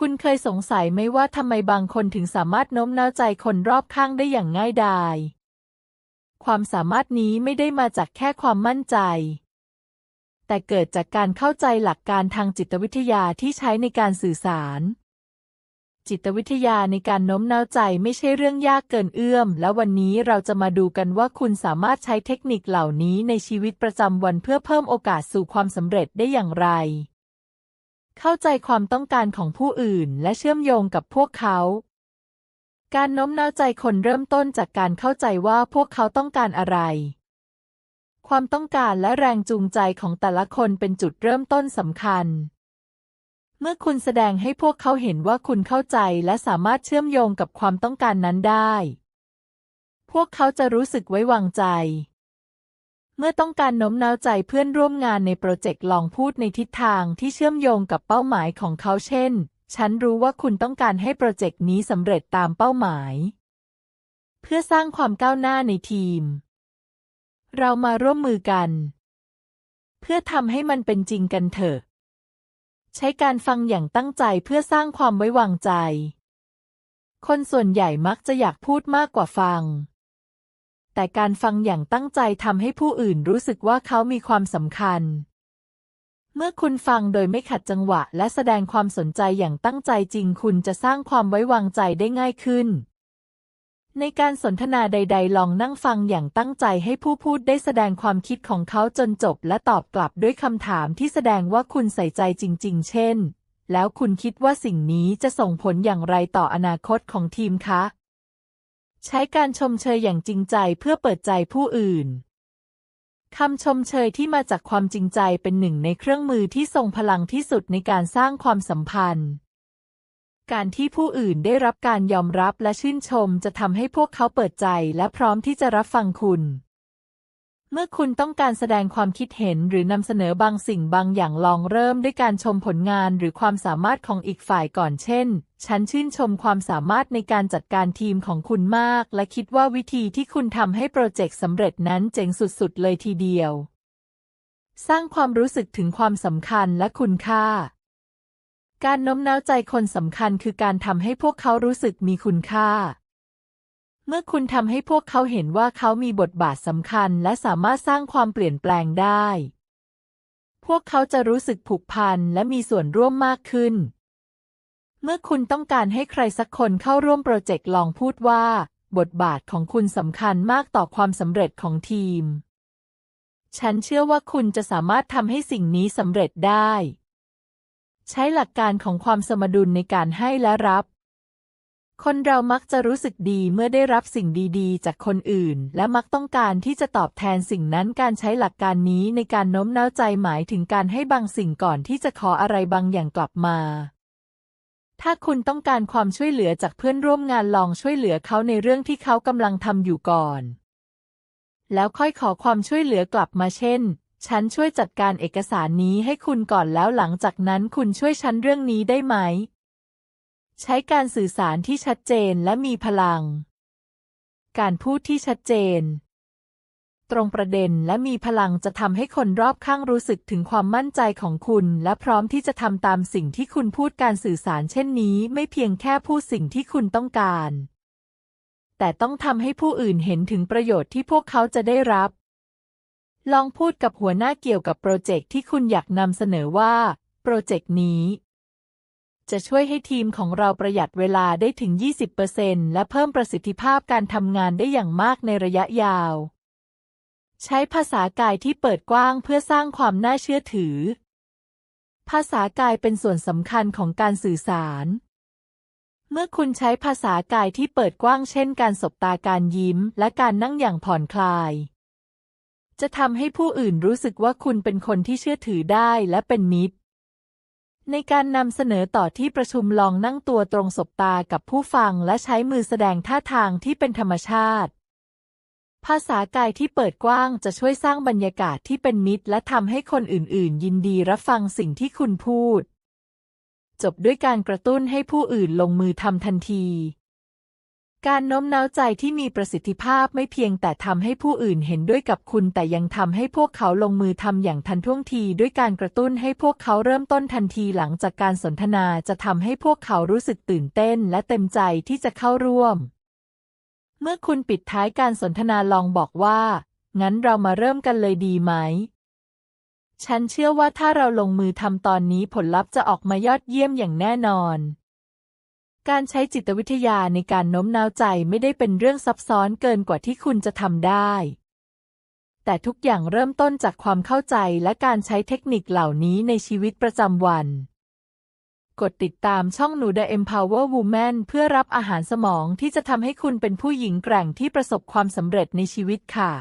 คุณเคยสงสัยไหมว่าทำไมบางคนถึงสามารถโน้มน้าวใจคนรอบข้างได้อย่างง่ายดาย ความสามารถนี้ไม่ได้มาจากแค่ความมั่นใจ แต่เกิดจากการเข้าใจหลักการทางจิตวิทยาที่ใช้ในการสื่อสาร จิตวิทยาในการโน้มน้าวใจไม่ใช่เรื่องยากเกินเอื้อม และวันนี้เราจะมาดูกันว่าคุณสามารถใช้เทคนิคเหล่านี้ในชีวิตประจำวันเพื่อเพิ่มโอกาสสู่ความสำเร็จได้อย่างไร เข้าใจความต้องการของผู้อื่นและเชื่อมโยงกับพวกเขา การโน้มน้าวใจคนเริ่มต้นจากการเข้าใจว่าพวกเขาต้องการอะไร ความต้องการและแรงจูงใจของแต่ละคนเป็นจุดเริ่มต้นสำคัญ เมื่อคุณแสดงให้พวกเขาเห็นว่าคุณเข้าใจและสามารถเชื่อมโยงกับความต้องการนั้นได้ พวกเขาจะรู้สึกไว้วางใจ เมื่อต้องการโน้มน้าวใจเพื่อนร่วมงานในโปรเจกต์ลองพูดในทิศทางที่เชื่อมโยงกับเป้าหมายของเขาเช่น ฉันรู้ว่าคุณต้องการให้โปรเจกต์นี้สำเร็จตามเป้าหมาย เพื่อสร้างความก้าวหน้าในทีม เรามาร่วมมือกัน เพื่อทำให้มันเป็นจริงกันเถอะ ใช้การฟังอย่างตั้งใจเพื่อสร้างความไว้วางใจ คนส่วนใหญ่มักจะอยากพูดมากกว่าฟัง แต่การฟังอย่างตั้งใจทำให้ผู้อื่นรู้สึกว่าเขามีความสำคัญ เมื่อคุณฟังโดยไม่ขัดจังหวะ และแสดงความสนใจอย่างตั้งใจจริง คุณจะสร้างความไว้วางใจได้ง่ายขึ้น ในการสนทนาใด ๆ ลองนั่งฟังอย่างตั้งใจให้ผู้พูดได้แสดงความคิดของเขาจนจบ และตอบกลับด้วยคำถามที่แสดงว่าคุณใส่ใจจริง ๆ เช่น แล้วคุณคิดว่าสิ่งนี้จะส่งผลอย่างไรต่ออนาคตของทีมคะ ใช้การชมเชยอย่างจริงใจเพื่อเปิดใจผู้อื่นคำชมเชยที่มาจากความจริงใจเป็นหนึ่งในเครื่องมือที่ทรงพลังที่สุดในการสร้างความสัมพันธ์ การที่ผู้อื่นได้รับการยอมรับและชื่นชมจะทำให้พวกเขาเปิดใจและพร้อมที่จะรับฟังคุณ เมื่อคุณต้องการแสดงความคิดเห็นหรือนำเสนอบางสิ่งบางอย่างลองเริ่มด้วยการชมผลงานหรือความสามารถของอีกฝ่ายก่อนเช่น ฉันชื่นชมความสามารถในการจัดการทีมของคุณมาก และคิดว่าวิธีที่คุณทำให้โปรเจกต์สำเร็จนั้นเจ๋งสุดๆ เลยทีเดียว สร้างความรู้สึกถึงความสำคัญและคุณค่า การโน้มน้าวใจคนสำคัญคือการทำให้พวกเขารู้สึกมีคุณค่า เมื่อคุณทำให้พวกเขาเห็นว่าเขามีบทบาทสำคัญและสามารถสร้างความเปลี่ยนแปลงได้ พวกเขาจะรู้สึกผูกพันและมีส่วนร่วมมากขึ้น เมื่อคุณต้องการให้ใครสักคนเข้าร่วมโปรเจกต์ลองพูดว่า บทบาทของคุณสำคัญมากต่อความสำเร็จของทีม ฉันเชื่อว่าคุณจะสามารถทำให้สิ่งนี้สำเร็จได้ ใช้หลักการของความสมดุลในการให้และรับ คนเรามักจะรู้สึกดีเมื่อได้รับสิ่งดีๆ จากคนอื่น และมักต้องการที่จะตอบแทนสิ่งนั้นการใช้หลักการนี้ในการโน้มน้าวใจหมายถึงการให้บางสิ่งก่อนที่จะขออะไรบางอย่างกลับมา ถ้าคุณต้องการความช่วยเหลือจากเพื่อนร่วมงานลองช่วยเหลือเขาในเรื่องที่เขากำลังทำอยู่ก่อน แล้วค่อยขอความช่วยเหลือกลับมาเช่น ฉันช่วยจัดการเอกสารนี้ให้คุณก่อนแล้วหลังจากนั้นคุณช่วยฉันเรื่องนี้ได้ไหม ใช้การสื่อสารที่ชัดเจนและมีพลัง การพูดที่ชัดเจน ตรงประเด็นและมีพลังจะทำให้คนรอบข้างรู้สึกถึงความมั่นใจของคุณ และพร้อมที่จะทำตามสิ่งที่คุณพูดการสื่อสารเช่นนี้ ไม่เพียงแค่พูดสิ่งที่คุณต้องการ แต่ต้องทำให้ผู้อื่นเห็นถึงประโยชน์ที่พวกเขาจะได้รับ ลองพูดกับหัวหน้าเกี่ยวกับโปรเจกต์ที่คุณอยากนำเสนอว่า โปรเจกต์นี้ จะช่วยให้ทีมของเราประหยัดเวลาได้ถึง 20%และเพิ่มประสิทธิภาพการทำงานได้อย่างมากในระยะยาว ใช้ภาษากายที่เปิดกว้างเพื่อสร้างความน่าเชื่อถือ ภาษากายเป็นส่วนสำคัญของการสื่อสาร เมื่อคุณใช้ภาษากายที่เปิดกว้างเช่น การสบตาการยิ้ม และการนั่งอย่างผ่อนคลาย จะทำให้ผู้อื่นรู้สึกว่าคุณเป็นคนที่เชื่อถือได้และเป็นมิตร ในการนำเสนอต่อที่ประชุมลองนั่งตัวตรงสบตากับผู้ฟังและใช้มือแสดงท่าทางที่เป็นธรรมชาติ ภาษากายที่เปิดกว้างจะช่วยสร้างบรรยากาศที่เป็นมิตร และทำให้คนอื่น ๆ ยินดีรับฟังสิ่งที่คุณพูด จบด้วยการกระตุ้นให้ผู้อื่นลงมือทำทันที การโน้มน้าวใจที่มีประสิทธิภาพไม่เพียงแต่ทำให้ผู้อื่นเห็นด้วยกับคุณ แต่ยังทำให้พวกเขาลงมือทำอย่างทันท่วงที ด้วยการกระตุ้นให้พวกเขาเริ่มต้นทันทีหลังจากการสนทนาจะทำให้พวกเขารู้สึกตื่นเต้น และเต็มใจที่จะเข้าร่วม เมื่อคุณปิดท้ายการสนทนาลองบอกว่า งั้นเรามาเริ่มกันเลยดีไหม ฉันเชื่อว่าถ้าเราลงมือทำตอนนี้ผลลัพธ์จะออกมายอดเยี่ยมอย่างแน่นอน การใช้จิตวิทยาในการโน้มน้าวใจไม่ได้เป็นเรื่องซับซ้อนเกินกว่าที่คุณจะทำได้ แต่ทุกอย่างเริ่มต้นจากความเข้าใจและการใช้เทคนิคเหล่านี้ในชีวิตประจำวัน กดติดตามช่องหนู The Empower Woman เพื่อรับอาหารสมองที่จะทำให้คุณเป็นผู้หญิงแกร่งที่ประสบความสำเร็จในชีวิตค่ะ